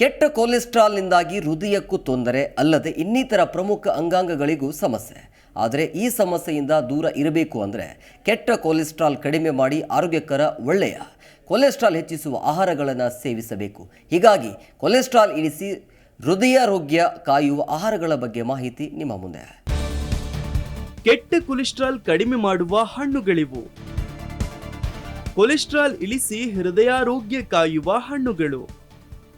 ಕೆಟ್ಟ ಕೊಲೆಸ್ಟ್ರಾಲ್ನಿಂದಾಗಿ ಹೃದಯಕ್ಕೂ ತೊಂದರೆ ಅಲ್ಲದೆ ಇನ್ನಿತರ ಪ್ರಮುಖ ಅಂಗಾಂಗಗಳಿಗೂ ಸಮಸ್ಯೆ. ಆದರೆ ಈ ಸಮಸ್ಯೆಯಿಂದ ದೂರ ಇರಬೇಕು ಅಂದರೆ ಕೆಟ್ಟ ಕೊಲೆಸ್ಟ್ರಾಲ್ ಕಡಿಮೆ ಮಾಡಿ ಆರೋಗ್ಯಕರ ಒಳ್ಳೆಯ. ಕೊಲೆಸ್ಟ್ರಾಲ್ ಹೆಚ್ಚಿಸುವ ಆಹಾರಗಳನ್ನು ಸೇವಿಸಬೇಕು. ಹೀಗಾಗಿ ಕೊಲೆಸ್ಟ್ರಾಲ್ ಇಳಿಸಿ ಹೃದಯ ರೋಗ್ಯ ಕಾಯುವ ಆಹಾರಗಳ ಬಗ್ಗೆ ಮಾಹಿತಿ ನಿಮ್ಮ ಮುಂದೆ. ಕೆಟ್ಟ ಕೊಲೆಸ್ಟ್ರಾಲ್ ಕಡಿಮೆ ಮಾಡುವ ಹಣ್ಣುಗಳಿವು. ಕೊಲೆಸ್ಟ್ರಾಲ್ ಇಳಿಸಿ ಹೃದಯಾರೋಗ್ಯ ಕಾಯುವ ಹಣ್ಣುಗಳು.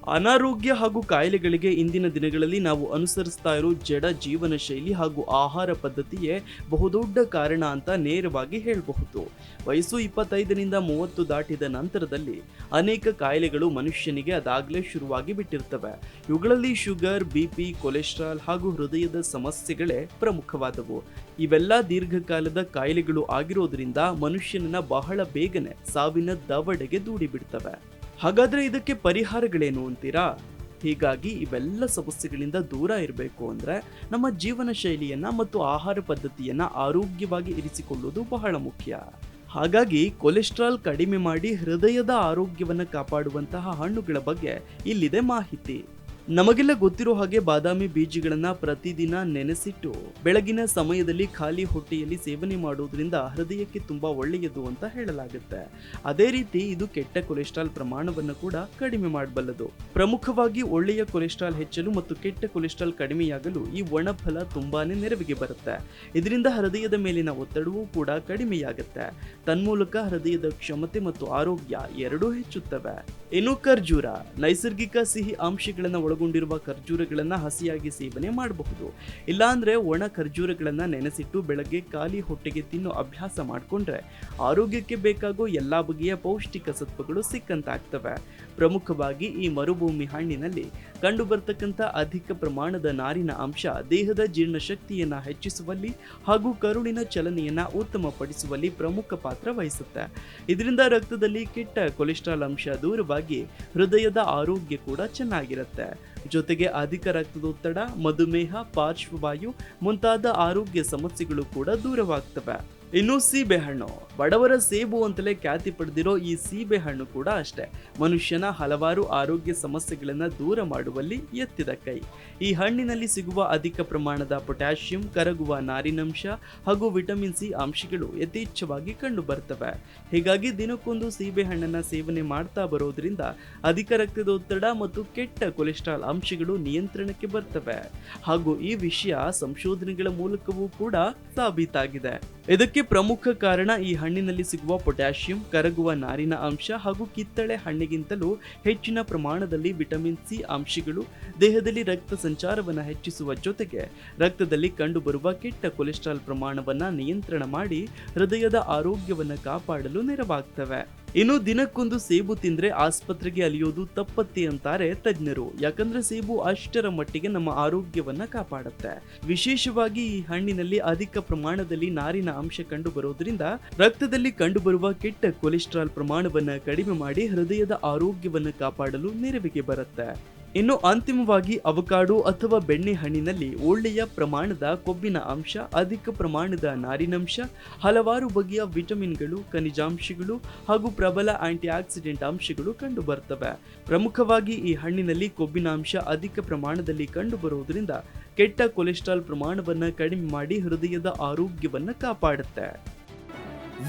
ಅನಾರೋಗ್ಯ ಹಾಗೂ ಕಾಯಿಲೆಗಳಿಗೆ ಇಂದಿನ ದಿನಗಳಲ್ಲಿ ನಾವು ಅನುಸರಿಸ್ತಾ ಇರೋ ಜಡ ಜೀವನ ಶೈಲಿ ಹಾಗೂ ಆಹಾರ ಪದ್ಧತಿಯೇ ಬಹುದೊಡ್ಡ ಕಾರಣ ಅಂತ ನೇರವಾಗಿ ಹೇಳಬಹುದು. ವಯಸ್ಸು ಇಪ್ಪತ್ತೈದರಿಂದ ಮೂವತ್ತು ದಾಟಿದ ನಂತರದಲ್ಲಿ ಅನೇಕ ಕಾಯಿಲೆಗಳು ಮನುಷ್ಯನಿಗೆ ಅದಾಗಲೇ ಶುರುವಾಗಿ ಬಿಟ್ಟಿರ್ತವೆ. ಇವುಗಳಲ್ಲಿ ಶುಗರ್ ಬಿಪಿ ಕೊಲೆಸ್ಟ್ರಾಲ್ ಹಾಗೂ ಹೃದಯದ ಸಮಸ್ಯೆಗಳೇ ಪ್ರಮುಖವಾದವು. ಇವೆಲ್ಲ ದೀರ್ಘಕಾಲದ ಕಾಯಿಲೆಗಳು ಆಗಿರೋದ್ರಿಂದ ಮನುಷ್ಯನನ್ನ ಬಹಳ ಬೇಗನೆ ಸಾವಿನ ದವಡೆಗೆ ದೂಡಿ ಬಿಡ್ತವೆ. ಹಾಗಾದ್ರೆ ಇದಕ್ಕೆ ಪರಿಹಾರಗಳೇನು ಅಂತೀರಾ? ಹೀಗಾಗಿ ಇವೆಲ್ಲ ಸಮಸ್ಯೆಗಳಿಂದ ದೂರ ಇರಬೇಕು ಅಂದರೆ ನಮ್ಮ ಜೀವನ ಶೈಲಿಯನ್ನು ಮತ್ತು ಆಹಾರ ಪದ್ಧತಿಯನ್ನು ಆರೋಗ್ಯವಾಗಿ ಇರಿಸಿಕೊಳ್ಳುವುದು ಬಹಳ ಮುಖ್ಯ. ಹಾಗಾಗಿ ಕೊಲೆಸ್ಟ್ರಾಲ್ ಕಡಿಮೆ ಮಾಡಿ ಹೃದಯದ ಆರೋಗ್ಯವನ್ನು ಕಾಪಾಡುವಂತಹ ಹಣ್ಣುಗಳ ಬಗ್ಗೆ ಇಲ್ಲಿದೆ ಮಾಹಿತಿ. ನಮಗೆಲ್ಲ ಗೊತ್ತಿರೋ ಹಾಗೆ ಬಾದಾಮಿ ಬೀಜಗಳನ್ನ ಪ್ರತಿದಿನ ನೆನೆಸಿಟ್ಟು ಬೆಳಗಿನ ಸಮಯದಲ್ಲಿ ಖಾಲಿ ಹೊಟ್ಟೆಯಲ್ಲಿ ಸೇವನೆ ಮಾಡೋದ್ರಿಂದ ಹೃದಯಕ್ಕೆ ತುಂಬಾ ಒಳ್ಳೆಯದು ಅಂತ ಹೇಳಲಾಗುತ್ತೆ. ಅದೇ ರೀತಿ ಇದು ಕೆಟ್ಟ ಕೊಲೆಸ್ಟ್ರಾಲ್ ಪ್ರಮಾಣವನ್ನು ಕೂಡ ಕಡಿಮೆ ಮಾಡಬಲ್ಲದು. ಪ್ರಮುಖವಾಗಿ ಒಳ್ಳೆಯ ಕೊಲೆಸ್ಟ್ರಾಲ್ ಹೆಚ್ಚಲು ಮತ್ತು ಕೆಟ್ಟ ಕೊಲೆಸ್ಟ್ರಾಲ್ ಕಡಿಮೆಯಾಗಲು ಈ ಒಣಫಲ ತುಂಬಾನೇ ನೆರವಿಗೆ ಬರುತ್ತೆ. ಇದರಿಂದ ಹೃದಯದ ಮೇಲಿನ ಒತ್ತಡವೂ ಕೂಡ ಕಡಿಮೆಯಾಗುತ್ತೆ. ತನ್ಮೂಲಕ ಹೃದಯದ ಕ್ಷಮತೆ ಮತ್ತು ಆರೋಗ್ಯ ಎರಡೂ ಹೆಚ್ಚುತ್ತವೆ. ಇನ್ನು ಖರ್ಜೂರ ನೈಸರ್ಗಿಕ ಸಿಹಿ ಅಂಶಗಳನ್ನು ಒಳಗೊಂಡಿರುವ ಖರ್ಜೂರಗಳನ್ನ ಹಸಿಯಾಗಿ ಸೇವನೆ ಮಾಡಬಹುದು. ಇಲ್ಲಾಂದ್ರೆ ಒಣ ಖರ್ಜೂರಗಳನ್ನ ನೆನೆಸಿಟ್ಟು ಬೆಳಗ್ಗೆ ಖಾಲಿ ಹೊಟ್ಟೆಗೆ ತಿನ್ನು ಅಭ್ಯಾಸ ಮಾಡಿಕೊಂಡ್ರೆ ಆರೋಗ್ಯಕ್ಕೆ ಬೇಕಾಗೋ ಎಲ್ಲಾ ಬಗೆಯ ಪೌಷ್ಟಿಕ ಸತ್ವಗಳು ಸಿಕ್ಕಂತಾಗ್ತವೆ. ಪ್ರಮುಖವಾಗಿ ಈ ಮರುಭೂಮಿ ಹಣ್ಣಿನಲ್ಲಿ ಕಂಡುಬರ್ತಕ್ಕಂಥ ಅಧಿಕ ಪ್ರಮಾಣದ ನಾರಿನ ಅಂಶ ದೇಹದ ಜೀರ್ಣಶಕ್ತಿಯನ್ನ ಹೆಚ್ಚಿಸುವಲ್ಲಿ ಹಾಗೂ ಕರುಳಿನ ಚಲನೆಯನ್ನ ಉತ್ತಮಪಡಿಸುವಲ್ಲಿ ಪ್ರಮುಖ ಪಾತ್ರ ವಹಿಸುತ್ತೆ. ಇದರಿಂದ ರಕ್ತದಲ್ಲಿ ಕೆಟ್ಟ ಕೊಲೆಸ್ಟ್ರಾಲ್ ಅಂಶ ದೂರವಾಗಿ ಹೃದಯದ ಆರೋಗ್ಯ ಕೂಡ ಚೆನ್ನಾಗಿರುತ್ತೆ. ಜೊತೆಗೆ ಅಧಿಕ ರಕ್ತದೊತ್ತಡ ಮಧುಮೇಹ ಪಾರ್ಶ್ವವಾಯು ಮುಂತಾದ ಆರೋಗ್ಯ ಸಮಸ್ಯೆಗಳು ಕೂಡ ದೂರವಾಗ್ತವೆ. ಇನ್ನು ಸೀಬೆಹಣ್ಣು. ಬಡವರ ಸೇಬು ಅಂತಲೇ ಖ್ಯಾತಿ ಪಡೆದಿರೋ ಈ ಸೀಬೆಹಣ್ಣು ಕೂಡ ಅಷ್ಟೇ. ಮನುಷ್ಯನ ಹಲವಾರು ಆರೋಗ್ಯ ಸಮಸ್ಯೆಗಳನ್ನು ದೂರ ಮಾಡುವಲ್ಲಿ ಎತ್ತಿದ ಕೈ. ಈ ಹಣ್ಣಿನಲ್ಲಿ ಸಿಗುವ ಅಧಿಕ ಪ್ರಮಾಣದ ಪೊಟ್ಯಾಷಿಯಂ, ಕರಗುವ ನಾರಿನಂಶ ಹಾಗೂ ವಿಟಮಿನ್ ಸಿ ಅಂಶಗಳು ಯಥೇಚ್ಛವಾಗಿ ಕಂಡು ಬರ್ತವೆ ಹೀಗಾಗಿ ದಿನಕ್ಕೊಂದು ಸೀಬೆಹಣ್ಣನ್ನು ಸೇವನೆ ಮಾಡ್ತಾ ಬರೋದ್ರಿಂದ ಅಧಿಕ ರಕ್ತದೊತ್ತಡ ಮತ್ತು ಕೆಟ್ಟ ಕೊಲೆಸ್ಟ್ರಾಲ್ ಅಂಶಗಳು ನಿಯಂತ್ರಣಕ್ಕೆ ಬರ್ತವೆ. ಹಾಗೂ ಈ ವಿಷಯ ಸಂಶೋಧನೆಗಳ ಮೂಲಕವೂ ಕೂಡ ಸಾಬೀತಾಗಿದೆ. ಇದಕ್ಕೆ ಪ್ರಮುಖ ಕಾರಣ ಈ ಹಣ್ಣಿನಲ್ಲಿ ಸಿಗುವ ಪೊಟ್ಯಾಷಿಯಂ, ಕರಗುವ ನಾರಿನ ಅಂಶ ಹಾಗೂ ಕಿತ್ತಳೆ ಹಣ್ಣಿಗಿಂತಲೂ ಹೆಚ್ಚಿನ ಪ್ರಮಾಣದಲ್ಲಿ ವಿಟಮಿನ್ ಸಿ ಅಂಶಗಳು. ದೇಹದಲ್ಲಿ ರಕ್ತ ಸಂಚಾರವನ್ನು ಹೆಚ್ಚಿಸುವ ಜೊತೆಗೆ ರಕ್ತದಲ್ಲಿ ಕಂಡುಬರುವ ಕೆಟ್ಟ ಕೊಲೆಸ್ಟ್ರಾಲ್ ಪ್ರಮಾಣವನ್ನು ನಿಯಂತ್ರಣ ಮಾಡಿ ಹೃದಯದ ಆರೋಗ್ಯವನ್ನು ಕಾಪಾಡಲು ನೆರವಾಗ್ತವೆ. ಇನ್ನು ದಿನಕ್ಕೊಂದು ಸೇಬು ತಿಂದ್ರೆ ಆಸ್ಪತ್ರೆಗೆ ಅಲಿಯೋದು ತಪ್ಪತ್ತೆ ಅಂತಾರೆ ತಜ್ಞರು. ಯಾಕಂದ್ರೆ ಸೇಬು ಅಷ್ಟರ ಮಟ್ಟಿಗೆ ನಮ್ಮ ಆರೋಗ್ಯವನ್ನ ಕಾಪಾಡುತ್ತೆ. ವಿಶೇಷವಾಗಿ ಈ ಹಣ್ಣಿನಲ್ಲಿ ಅಧಿಕ ಪ್ರಮಾಣದಲ್ಲಿ ನಾರಿನ ಅಂಶ ಕಂಡು ಬರೋದ್ರಿಂದ ರಕ್ತದಲ್ಲಿ ಕಂಡುಬರುವ ಕೆಟ್ಟ ಕೊಲೆಸ್ಟ್ರಾಲ್ ಪ್ರಮಾಣವನ್ನ ಕಡಿಮೆ ಮಾಡಿ ಹೃದಯದ ಆರೋಗ್ಯವನ್ನು ಕಾಪಾಡಲು ನೆರವಿಗೆ ಬರುತ್ತೆ. ಇನ್ನು ಅಂತಿಮವಾಗಿ ಅವಕಾಡು ಅಥವಾ ಬೆಣ್ಣೆ ಹಣ್ಣಿನಲ್ಲಿ ಒಳ್ಳೆಯ ಪ್ರಮಾಣದ ಕೊಬ್ಬಿನ ಅಂಶ, ಅಧಿಕ ಪ್ರಮಾಣದ ನಾರಿನಂಶ, ಹಲವಾರು ಬಗೆಯ ವಿಟಮಿನ್ಗಳು, ಖನಿಜಾಂಶಗಳು ಹಾಗೂ ಪ್ರಬಲ ಆಂಟಿ ಆಕ್ಸಿಡೆಂಟ್ ಅಂಶಗಳು ಕಂಡುಬರ್ತವೆ. ಪ್ರಮುಖವಾಗಿ ಈ ಹಣ್ಣಿನಲ್ಲಿ ಕೊಬ್ಬಿನ ಅಂಶ ಅಧಿಕ ಪ್ರಮಾಣದಲ್ಲಿ ಕಂಡುಬರುವುದರಿಂದ ಕೆಟ್ಟ ಕೊಲೆಸ್ಟ್ರಾಲ್ ಪ್ರಮಾಣವನ್ನು ಕಡಿಮೆ ಮಾಡಿ ಹೃದಯದ ಆರೋಗ್ಯವನ್ನು ಕಾಪಾಡುತ್ತೆ.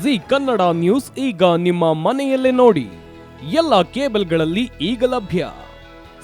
ಜಿ ಕನ್ನಡ ನ್ಯೂಸ್ ಈಗ ನಿಮ್ಮ ಮನೆಯಲ್ಲೇ ನೋಡಿ. ಎಲ್ಲ ಕೇಬಲ್ಗಳಲ್ಲಿ ಈಗ ಲಭ್ಯ.